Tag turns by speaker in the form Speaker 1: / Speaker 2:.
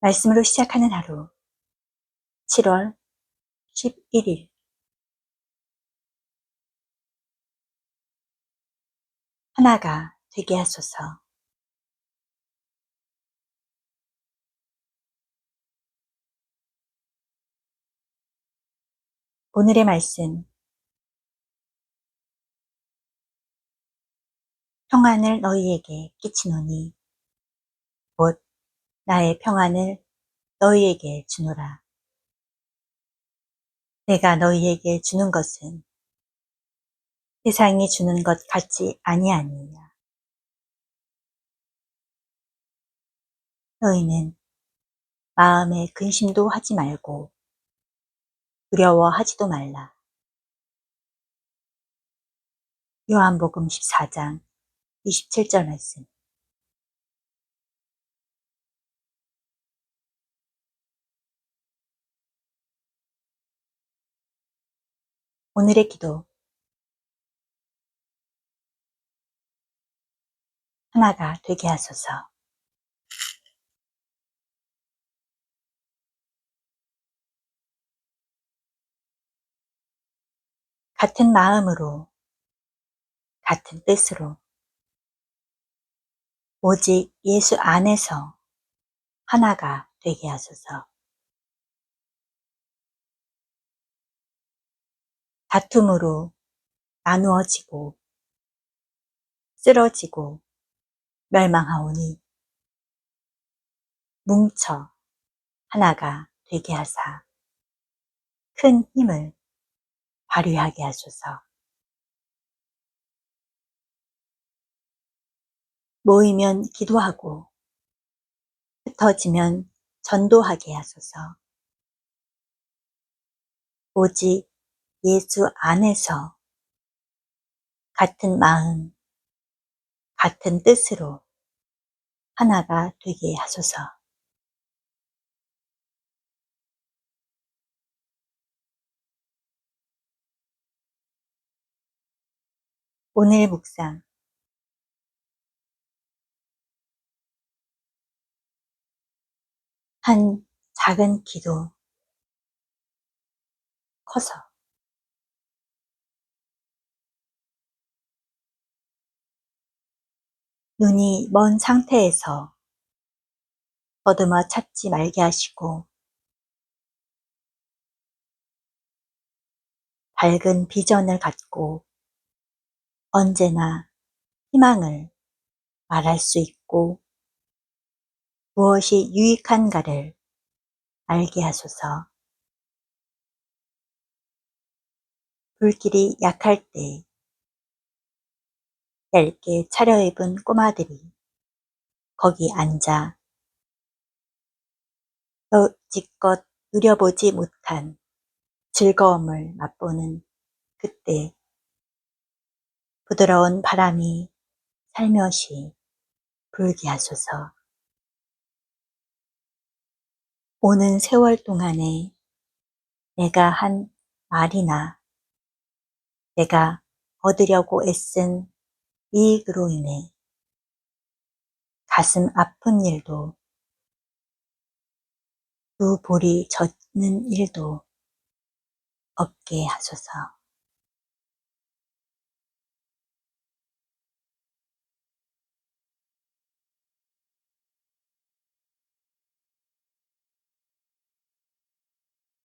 Speaker 1: 말씀으로 시작하는 하루. 7월 11일. 하나가 되게 하소서. 오늘의 말씀. 평안을 너희에게 끼치노니 곧 나의 평안을 너희에게 주노라. 내가 너희에게 주는 것은 세상이 주는 것 같지 아니하니라. 너희는 마음에 근심도 하지 말고 두려워하지도 말라. 요한복음 14장 27절 말씀 오늘의 기도. 하나가 되게 하소서. 같은 마음으로 같은 뜻으로 오직 예수 안에서 하나가 되게 하소서 다툼으로 나누어지고 쓰러지고 멸망하오니 뭉쳐 하나가 되게 하사 큰 힘을 발휘하게 하소서. 모이면 기도하고 흩어지면 전도하게 하소서. 오직 예수 안에서 같은 마음, 같은 뜻으로 하나가 되게 하소서. 오늘 묵상. 한 작은 기도. 커서 눈이 먼 상태에서 더듬어 찾지 말게 하시고 밝은 비전을 갖고 언제나 희망을 말할 수 있고 무엇이 유익한가를 알게 하소서. 불길이 약할 때 얇게 차려입은 꼬마들이 거기 앉아 여지껏 누려보지 못한 즐거움을 맛보는 그때 부드러운 바람이 살며시 불게 하소서. 오는 세월 동안에 내가 한 말이나 내가 얻으려고 애쓴 이익으로 인해 가슴 아픈 일도 두 볼이 젖는 일도 없게 하소서.